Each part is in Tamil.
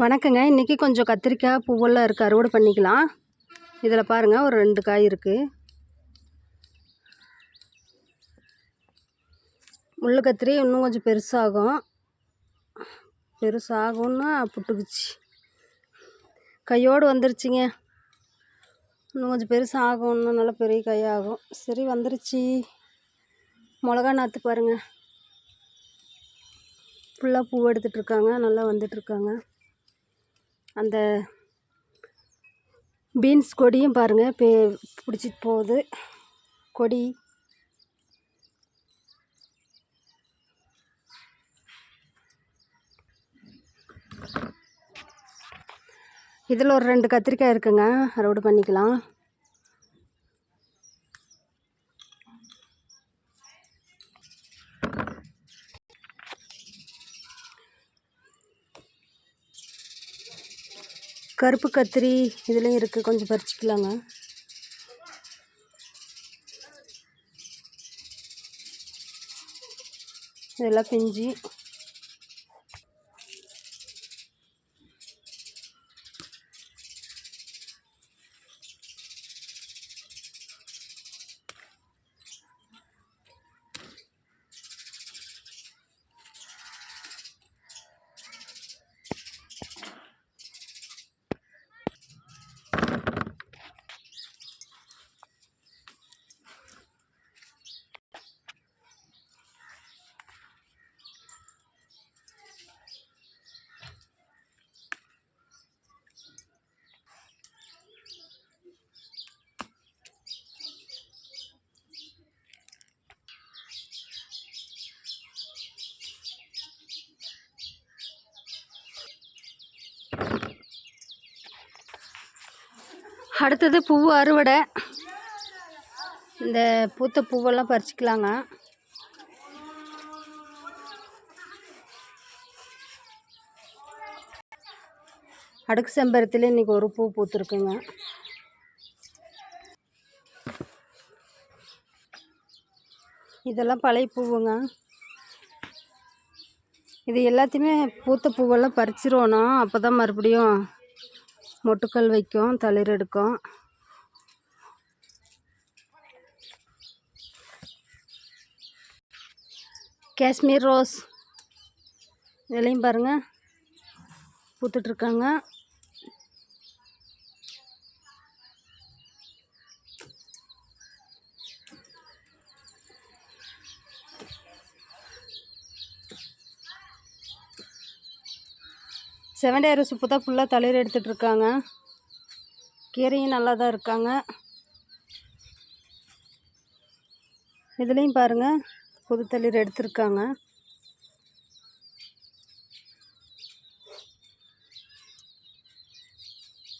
வணக்கங்க. இன்றைக்கி கொஞ்சம் கத்திரிக்காய் பூவெல்லாம் இருக்குது அறுவடை பண்ணிக்கலாம். இதில் பாருங்கள் ஒரு ரெண்டு காய் இருக்குது முள்ளு கத்திரி இன்னும் கொஞ்சம் பெருசாகும். பெருசாகும்னா புட்டுக்குச்சு. கையோடு வந்துருச்சுங்க. இன்னும் கொஞ்சம் பெருசாக இன்னும் நல்லா பெரிய கையாகும். சரி வந்துருச்சு. மிளகா நாற்று பாருங்கள் ஃபுல்லாக பூ எடுத்துகிட்ருக்காங்க நல்லா வந்துட்டுருக்காங்க அந்த பீன்ஸ் கொடியும் பாருங்கள் பே பிடிச்சிட்டு போகுது. கொடி. இதில் ஒரு ரெண்டு கத்திரிக்காய் இருக்குங்க. அறுவடை பண்ணிக்கலாம். கருப்பு கத்திரி இதுலேயும் இருக்குது கொஞ்சம் பறிச்சிக்கலாங்க. இதெல்லாம் பிஞ்சு. அடுத்தது பூ அறுவடை. இந்த பூத்த பூவெல்லாம் பறிச்சுக்கலாங்க. அடுக்கு செம்பருத்தில இன்றைக்கி ஒரு பூ பூத்துருக்குங்க. இதெல்லாம் பழைய பூவுங்க. இது எல்லாத்தையுமே பூத்த பூவெல்லாம் பறிச்சிருவோன்னா அப்போ தான் மறுபடியும் மொட்டுக்கள் வைக்கும் தளிர் எடுக்கும். காஷ்மீர் ரோஸ். இதுலேயும் பாருங்கள் பூத்துட்ருக்காங்க செவன்டே அரிசி தான் ஃபுல்லாக தளிர் எடுத்துகிட்டு இருக்காங்க. கீரையும் நல்லா தான் இருக்காங்க. இதுலேயும் பாருங்கள் புது தளிர் எடுத்திருக்காங்க.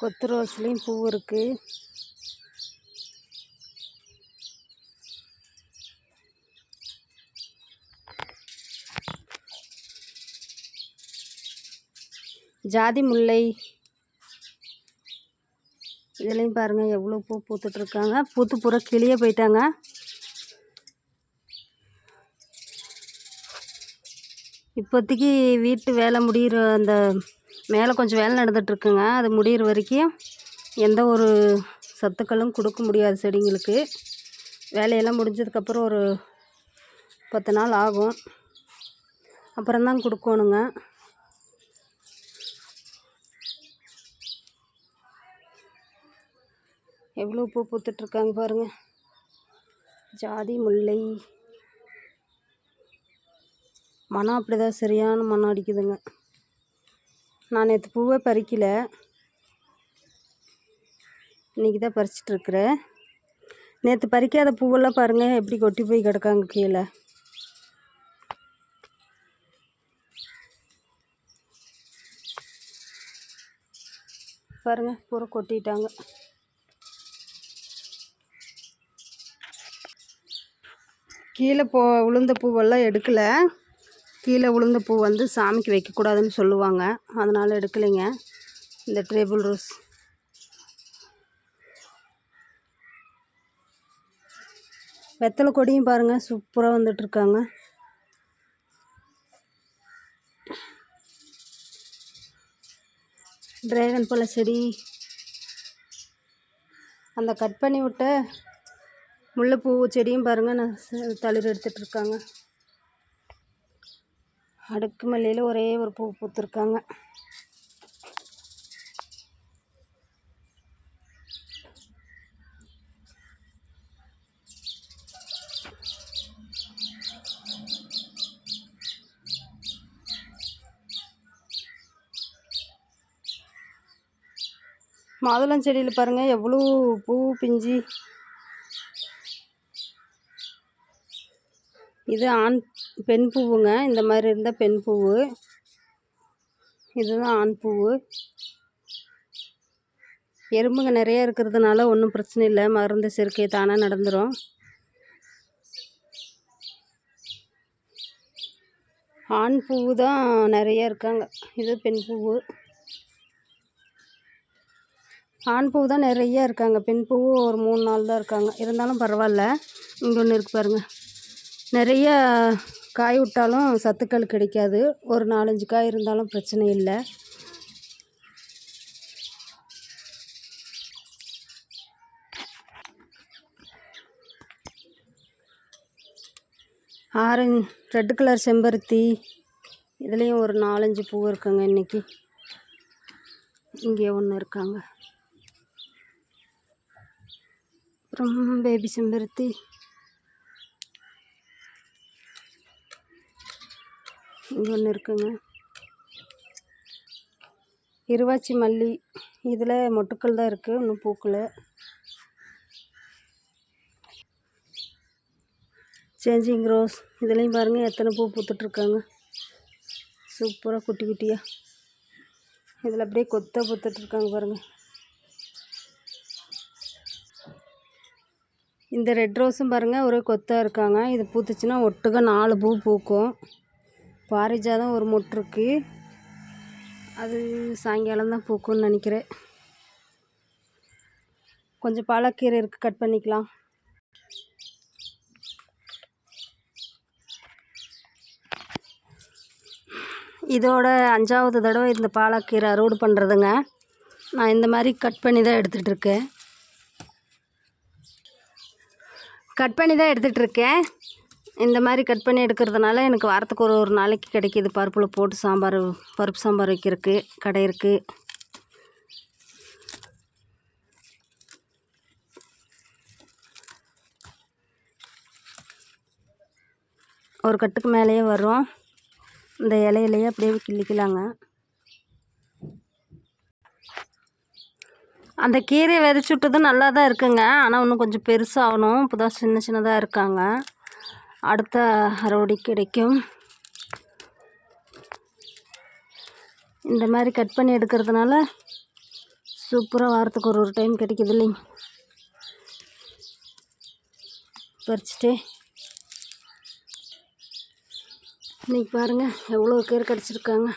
கொத்து ரோஸ்லேயும் பூ இருக்குது ஜாதி முல்லை. இதுலேயும் பாருங்கள் எவ்வளோ பூ பூத்துட்ருக்காங்க பூத்து பூரா கிளியே போயிட்டாங்க. இப்போதைக்கு வீட்டு வேலை முடிகிற அந்த மேலே கொஞ்சம் வேலை நடந்துகிட்ருக்குங்க அது முடிகிற வரைக்கும் எந்த ஒரு சத்துக்களும் கொடுக்க முடியாது செடிங்களுக்கு. வேலையெல்லாம் முடிஞ்சதுக்கப்புறம் ஒரு பத்து நாள் ஆகும். அப்புறம்தான் கொடுக்கணுங்க. எவ்வளோ பூ பூத்துட்ருக்காங்க பாருங்கள் ஜாதி முல்லை. மனம் அப்படி தான் சரியான மனம் அடிக்குதுங்க. நான் நேற்று பூவே பறிக்கல. இன்றைக்கி தான் பறிச்சிட்ருக்குறேன். நேற்று பறிக்காத பூவெல்லாம் பாருங்கள் எப்படி கொட்டி போய் கிடக்காங்க கீழே. பாருங்கள் பூரா கொட்டிட்டாங்க. கீழே போ உளுந்த பூவெல்லாம் எடுக்கலை. கீழே உளுந்த பூ வந்து சாமிக்கு வைக்கக்கூடாதுன்னு சொல்லுவாங்க. அதனால் எடுக்கலைங்க. இந்த டேபிள் ரோஸ். வெத்தலை கொடியும் பாருங்கள் சூப்பராக வந்துட்டுருக்காங்க. ட்ராகன் பழ செடி. அந்த கட் பண்ணி விட்ட முல்லைப்பூ செடியும் பாருங்கள் நான் தளிர் எடுத்துகிட்ருக்காங்க அடுக்கு மல்லியில் ஒரே ஒரு பூ பூத்துருக்காங்க. மாதுளம் செடியில் பாருங்கள் எவ்வளோ பூ பிஞ்சு இது ஆண் பெண் பூவுங்க. இந்த மாதிரி இருந்தால் பெண் பூவு. இதுதான் ஆண் பூவு. எறும்புங்க நிறைய இருக்கிறதுனால ஒன்றும் பிரச்சனை இல்லை. மருந்து சேர்க்கை தானாக நடந்துடும் ஆண் பூவு தான் நிறைய இருக்காங்க. இது பெண் பூவு. ஆண் பூ தான் நிறைய இருக்காங்க. பெண் பூவும் ஒரு மூணு நாள் தான் இருக்காங்க. இருந்தாலும் பரவாயில்ல. இங்கே ஒன்று இருக்கு பாருங்கள் நிறைய காய் விட்டாலும் சத்துக்கள் கிடைக்காது. ஒரு நாலஞ்சு காய் இருந்தாலும் பிரச்சனை இல்லை. ஆரஞ்சு ரெட் கலர் செம்பருத்தி. இதுலேயும் ஒரு நாலஞ்சு பூ இருக்குங்க இன்னைக்கு. இங்கே ஒன்று இருக்காங்க. அப்புறம் பேபி செம்பருத்தி. இங்கே ஒன்று இருக்குங்க. இருவாச்சி மல்லி. இதில் மொட்டுக்கள் தான் இருக்குது இன்னும் பூக்கல. சேஞ்சிங் ரோஸ் இதுலேயும் பாருங்கள் எத்தனை பூ பூத்துட்ருக்காங்க. சூப்பராக குட்டி குட்டியாக இதில் அப்படியே கொத்தாக பூத்துட்ருக்காங்க பாருங்கள் இந்த ரெட் ரோஸும் பாருங்கள் ஒரே கொத்தாக இருக்காங்க. இது பூத்துச்சுன்னா ஒட்டுக்க நாலு பூ பூக்கும். பாரிஜாதம் ஒரு மொட்டு இருக்குது அது சாயங்காலம் தான் பூக்கும்னு நினைக்கிறேன். கொஞ்சம் பாலக்கீரை இருக்குது கட் பண்ணிக்கலாம். இதோட அஞ்சாவது தடவை இந்த பாலக்கீரை அறுவடை பண்ணுறதுங்க நான் இந்த மாதிரி கட் பண்ணி தான் எடுத்துகிட்டு இருக்கேன். கட் பண்ணி தான் எடுத்துகிட்டு இருக்கேன். இந்த மாதிரி கட் பண்ணி எடுக்கிறதுனால எனக்கு வாரத்துக்கு ஒரு ஒரு நாளைக்கு கிடைக்கிது. பருப்பில் போட்டு சாம்பார் பருப்பு சாம்பார் வைக்கிறதுக்கு கடை இருக்குது ஒரு கட்டுக்கு மேலேயே வரும். இந்த இலையிலையே அப்படியே கிள்ளிக்கலாங்க. அந்த கீரையை விதைச்சி விட்டதும் நல்லா தான் இருக்குங்க. ஆனால் இன்னும் கொஞ்சம் பெருசாகணும். இப்போ தான் சின்ன சின்னதாக இருக்காங்க. அடுத்த அறுவடை கிடைக்கும். இந்த மாதிரி கட் பண்ணி எடுக்கிறதுனால சூப்பராக வாரத்துக்கு ஒரு ஒரு டைம் கிடைக்குது இல்லைங்க. பறிச்சுட்டு. இன்றைக்கி பாருங்கள் எவ்வளோ கேர் கிடச்சிருக்காங்க.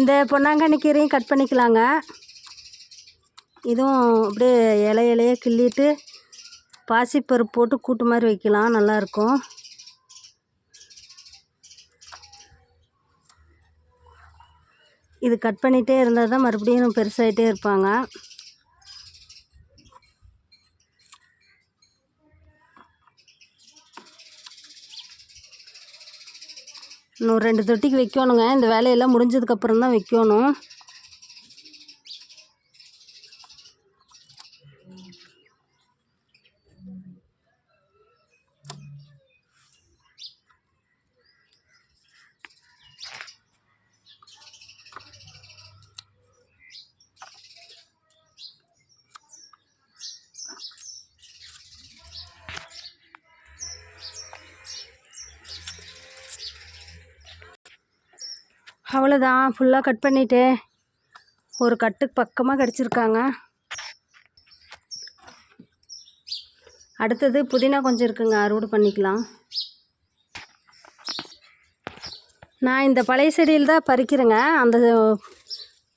இந்த பொன்னாங்கண்ணி கீரையும் கட் பண்ணிக்கலாங்க. இதுவும் அப்படியே இலை இலைய கிள்ளிட்டு பாசிப்பருப்பு போட்டு கூட்டு மாதிரி வைக்கலாம் நல்லாயிருக்கும் இது கட் பண்ணிகிட்டே இருந்தால் தான் மறுபடியும் பெருசாகிட்டே இருப்பாங்க. இன்னும் ரெண்டு தொட்டிக்கு வைக்கணுங்க. இந்த வேலையெல்லாம் முடிஞ்சதுக்கப்புறம் தான் வைக்கணும். அவ்வளோதான் ஃபுல்லாக கட் பண்ணிட்டு ஒரு கட்டுக்கு பக்கமாக கிடச்சிருக்காங்க. அடுத்தது புதினா கொஞ்சம் இருக்குங்க. அறுவடை பண்ணிக்கலாம். நான் இந்த பழைய செடியில் தான் பறிக்கிறேங்க. அந்த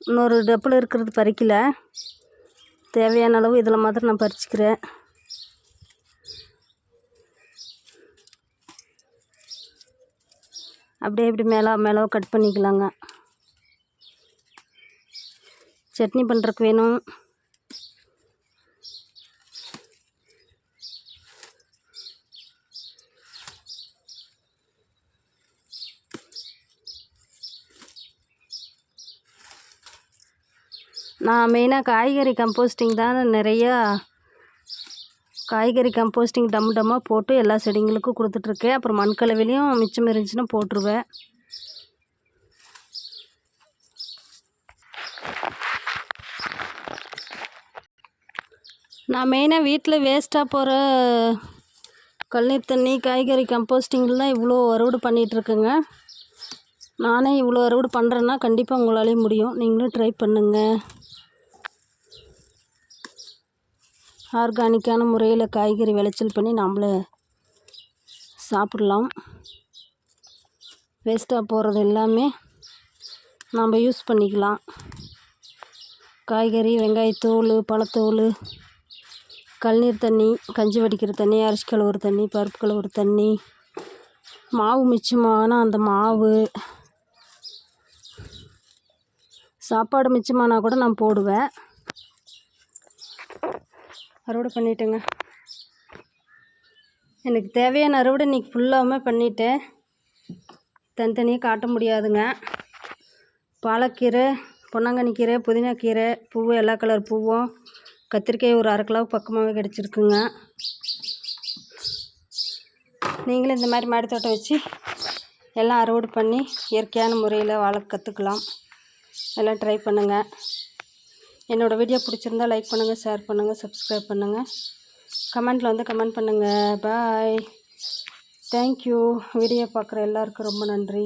இன்னொரு டப்பில் இருக்கிறது பறிக்கல. தேவையான அளவு இதில் மாத்திரம் நான் பறிச்சுக்கிறேன். அப்படியே இப்படி மேலே மேலே கட் பண்ணிக்கலாங்க. சட்னி பண்ணுறதுக்கு வேணும். நான் மெயினாக காய்கறி கம்போஸ்டிங் தான் நிறையா காய்கறி கம்போஸ்டிங் டம் டம்மாக போட்டு எல்லா செடிங்களுக்கும் கொடுத்துட்ருக்கேன். அப்புறம் மண்கலவையிலையும் மிச்சம் இருந்துச்சுன்னா போட்டுருவேன். நான் மெயினாக வீட்டில் வேஸ்ட்டாக போகிற கழுநீர் தண்ணி காய்கறி கம்போஸ்டிங்கில் தான் இவ்வளோ அறுவடை பண்ணிகிட்ருக்கேங்க நானே இவ்வளோ அறுவடை பண்ணுறேன்னா கண்டிப்பாக உங்களாலேயும் முடியும். நீங்களும் ட்ரை பண்ணுங்கள் ஆர்கானிக்கான முறையில் காய்கறி விளைச்சல் பண்ணி நம்மளே சாப்பிட்லாம். வேஸ்ட்டாக போகிறது எல்லாமே நம்ம யூஸ் பண்ணிக்கலாம். காய்கறி வெங்காயத்தோல் பழத்தோல் கல்நீர் தண்ணி கஞ்சி வடிக்கிற தண்ணி அரிசி கழுவுற தண்ணி பருப்பு கழுவுற தண்ணி மாவு மிச்சமான அந்த மாவு. சாப்பாடு மிச்சமானா கூட நான் போடுவேன். அறுவடை பண்ணிட்டேங்க. எனக்கு தேவையான அறுவடை இன்றைக்கி ஃபுல்லாகவுமே பண்ணிட்டேன். தனித்தனியாக காட்ட முடியாதுங்க. பாலக்கீரை பொன்னாங்கண்ணி கீரை புதினா கீரை பூவு எல்லா கலர் பூவும் கத்திரிக்காய் ஒரு அரை கிலோ பக்கமாகவே கிடச்சிருக்குங்க. நீங்களும் இந்த மாதிரி மாடித்தோட்டம் வச்சு எல்லாம் அறுவடை பண்ணி இயற்கையான முறையில் வாழ கற்றுக்கலாம் எல்லாம் ட்ரை பண்ணுங்கள் என்னோடய வீடியோ பிடிச்சிருந்தா லைக் பண்ணுங்கள் ஷேர் பண்ணுங்கள் சப்ஸ்கிரைப் பண்ணுங்கள் கமெண்ட்டில் வந்து கமெண்ட் பண்ணுங்கள் பாய் தேங்க்யூ வீடியோ பார்க்குற எல்லாருக்கும் ரொம்ப நன்றி.